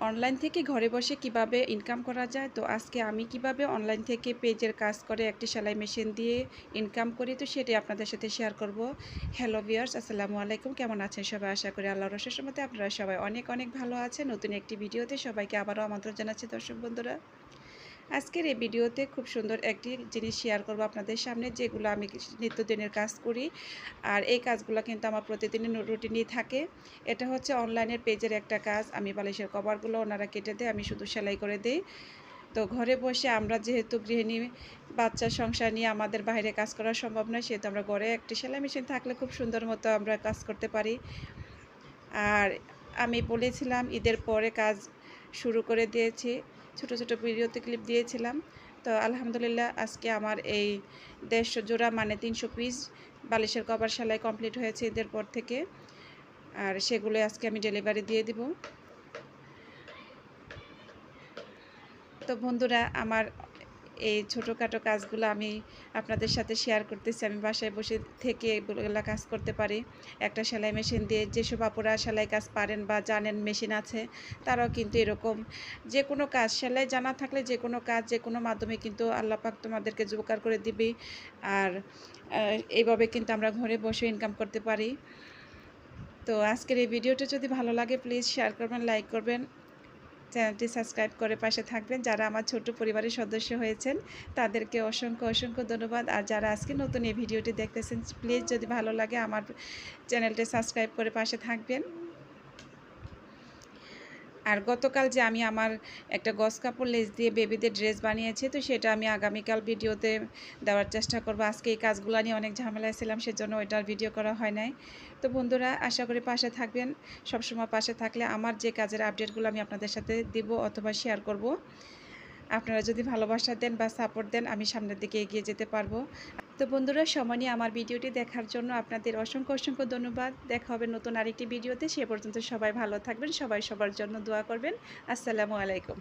Online থেকে ঘরে বসে কীভাবে ইনকাম করা যায়? তো আজকে আমি কীভাবে অনলাইন থেকে পেজের কাজ করে একটি সেলাই মেশিন দিয়ে ইনকাম করি? তো সেটি আপনাদের সাথে শেয়ার করব। হ্যালো ভিয়ার্স আসসালামু আলাইকুম। কেমন আছেন সবাই? আশা করি আল্লাহ রসের মধ্যে আপনারা সবাই অনেক অনেক ভালো আছেন। নতুন একটি ভিডিওতে সবাইকে আবারও আমন্ত্রণ জানাচ্ছি দর্শক বন্ধুরা। আজকের এই ভিডিওতে খুব সুন্দর একটি জিনিস শেয়ার করব আপনাদের সামনে, যেগুলো আমি নিত্যদিনের কাজ করি। আর এই কাজগুলো কিন্তু আমার প্রতিদিনের রুটিনই থাকে। এটা হচ্ছে অনলাইনের পেজের একটা কাজ। আমি বালিশের কভারগুলো ওনারা কেটে দেয়, আমি শুধু সেলাই করে দিই। তো ঘরে বসে আমরা যেহেতু গৃহিণী, বাচ্চা সংসার নিয়ে আমাদের বাইরে কাজ করা সম্ভব নয়, সেহেতু আমরা ঘরে একটি সেলাই মেশিন থাকলে খুব সুন্দর মতো আমরা কাজ করতে পারি। আর আমি বলেছিলাম ঈদের পরে কাজ শুরু করে দিয়েছি। ছোট ছোট ভিডিওতে ক্লিপ দিয়েছিলাম। তো আলহামদুলিল্লাহ আজকে আমার এই দেড়শো জোড়া মানে তিনশো পিস বালিশের কভার সেলাই কমপ্লিট হয়েছে এদের পর থেকে। আর সেগুলো আজকে আমি ডেলিভারি দিয়ে দিব। তো বন্ধুরা, আমার এই ছোটোখাটো কাজগুলো আমি আপনাদের সাথে শেয়ার করতেছি। আমি বাসায় বসে থেকে এগুলো কাজ করতে পারি। একটা সেলাই মেশিন দিয়ে যেসব আপুরা সেলাই কাজ পারেন বা জানেন মেশিন আছে, তারাও কিন্তু এরকম। যে কোনো কাজ, সেলাই জানা থাকলে যে কোনো কাজ, যে কোনো মাধ্যমে কিন্তু আল্লাহ পাক তোমাদেরকে জোগাড় করে দিবে। আর এইভাবে কিন্তু আমরা ঘরে বসে ইনকাম করতে পারি। তো আজকের এই ভিডিওটা যদি ভালো লাগে প্লিজ শেয়ার করবেন লাইক করবেন। চ্যানেলটি সাবস্ক্রাইব করে পাশে থাকবেন। যারা আমার ছোট পরিবারের সদস্য হয়েছেন, তাদেরকে অসংখ্য অসংখ্য ধন্যবাদ। আর যারা আজকে নতুন এই ভিডিওটি দেখতেছেন প্লিজ যদি ভালো লাগে আমার চ্যানেলটি সাবস্ক্রাইব করে পাশে থাকবেন। আর গতকাল যে আমি আমার একটা গস কাপড় লেস দিয়ে বেবিদের ড্রেস বানিয়েছি, তো সেটা আমি আগামীকাল ভিডিওতে দেওয়ার চেষ্টা করব। আজকে এই কাজগুলো নিয়ে অনেক ঝামেলায় ছিলাম, সেজন্য ওইটার ভিডিও করা হয় নাই। তো বন্ধুরা, আশা করি পাশে থাকবেন। সবসময় পাশে থাকলে আমার যে কাজের আপডেটগুলো আমি আপনাদের সাথে দিব অথবা শেয়ার করব। আপনারা যদি ভালোবাসা দেন বা সাপোর্ট দেন, আমি সামনের দিকে এগিয়ে যেতে পারব। তো বন্ধুরা, সময় নিয়ে আমার ভিডিওটি দেখার জন্য আপনাদের অসংখ্য অসংখ্য ধন্যবাদ। দেখা হবে নতুন আরেকটি ভিডিওতে। সে পর্যন্ত সবাই ভালো থাকবেন, সবাই সবার জন্য দোয়া করবেন। আসসালামু আলাইকুম।